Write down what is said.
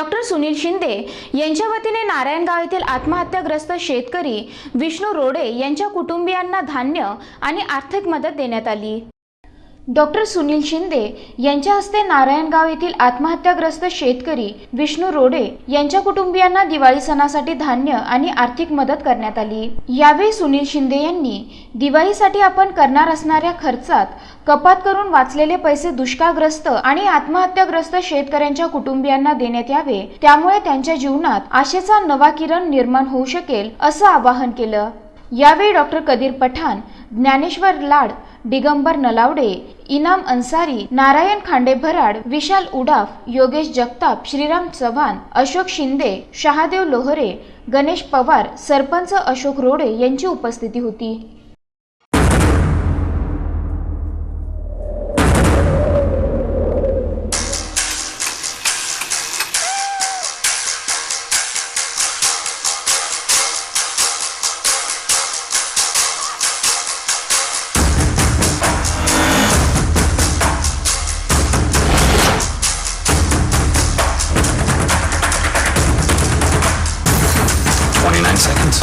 Doctor Sunil Shinde यांच्या वतीने नारायणगाव येथील आत्महत्याग्रस्त शेतकरी विष्णू रोडे यांच्या कुटुंबियांना धान्य आणि आर्थिक मदत देण्यात आली. डॉक्टर सुनील शिंदे यांच्या हस्ते नारायणगाव येथील आत्महत्याग्रस्त शेतकरी विष्णू रोडे यांच्या कुटुंबियांना दिवाळी सणासाठी धान्य आणि आर्थिक मदत करण्यात आली. यावेळी सुनील शिंदे यांनी दिवाळीसाठी आपण करणार असणाऱ्या खर्चात कपात करून वाचलेले पैसे दुष्काळग्रस्त आणि आत्महत्याग्रस्त शेतकऱ्यांच्या कुटुंबियांना देण्यात यावे. त्यामुळे त्यांच्या जीवनात आशेचा नवा किरण निर्माण होऊ शकेल असं आवाहन केलं. यावेळी डॉक्टर कदीर पठाण ज्ञानेश्वर लाड दिगंबर नलावडे इनाम अन्सारी नारायण खांडे भराड विशाल उडाफ योगेश जगताप श्रीराम चव्हाण अशोक शिंदे शहादेव लोहरे गणेश पवार सरपंच अशोक रोडे यांची उपस्थिती होती. Seconds.